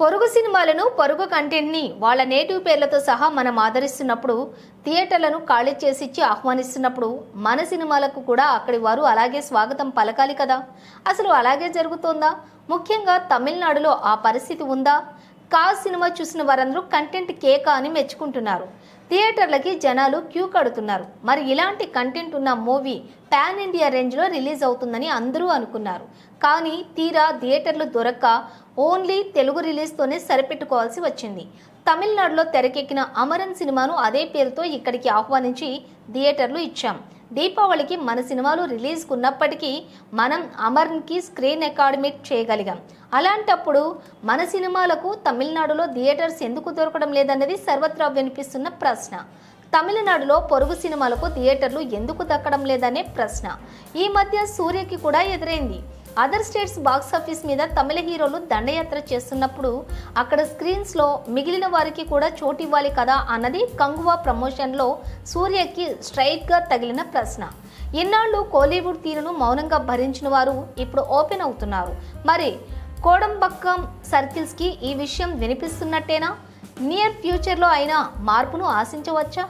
పొరుగు సినిమాలను పొరుగు కంటెంట్ని వాళ్ళ నేటివ్ పేర్లతో సహా మనం ఆదరిస్తున్నప్పుడు థియేటర్లను ఖాళీ చేసిచ్చి ఆహ్వానిస్తున్నప్పుడు మన సినిమాలకు కూడా అక్కడి వారు అలాగే స్వాగతం పలకాలి కదా? అసలు అలాగే జరుగుతోందా? ముఖ్యంగా తమిళనాడులో ఆ పరిస్థితి ఉందా? కా సినిమా చూసిన వారందరూ కంటెంట్ కేక అని మెచ్చుకుంటున్నారు. థియేటర్లకి జనాలు క్యూ కడుతున్నారు. మరి ఇలాంటి కంటెంట్ ఉన్న మూవీ పాన్ ఇండియా రేంజ్లో రిలీజ్ అవుతుందని అందరూ అనుకున్నారు. కానీ తీరా థియేటర్లు దొరక్క ఓన్లీ తెలుగు రిలీజ్తోనే సరిపెట్టుకోవాల్సి వచ్చింది. తమిళనాడులో తెరకెక్కిన అమరన్ సినిమాను అదే పేరుతో ఇక్కడికి ఆహ్వానించి థియేటర్లు ఇచ్చాం. దీపావళికి మన సినిమాలు రిలీజ్కు ఉన్నప్పటికీ మనం అమర్న్కి స్క్రీన్ అకాడమీ చేయగలిగాం. అలాంటప్పుడు మన సినిమాలకు తమిళనాడులో థియేటర్స్ ఎందుకు దొరకడం లేదన్నది సర్వత్రా వినిపిస్తున్న ప్రశ్న. తమిళనాడులో పొరుగు సినిమాలకు థియేటర్లు ఎందుకు దక్కడం లేదనే ప్రశ్న. ఈ మధ్య సూర్యకి కూడా ఎదురైంది. అదర్ స్టేట్స్ బాక్స్ ఆఫీస్ మీద తమిళ హీరోలు దండయాత్ర చేస్తున్నప్పుడు అక్కడ స్క్రీన్స్లో మిగిలిన వారికి కూడా చోటు ఇవ్వాలి కదా అన్నది కంగువా ప్రమోషన్లో సూర్యకి స్ట్రైట్గా తగిలిన ప్రశ్న. ఇన్నాళ్ళు కోలీవుడ్ తీరును మౌనంగా భరించిన వారు ఇప్పుడు ఓపెన్ అవుతున్నారు. మరి కోడంబక్కం సర్కిల్స్కి ఈ విషయం వినిపిస్తున్నట్టేనా? నియర్ ఫ్యూచర్లో అయినా మార్పును ఆశించవచ్చా?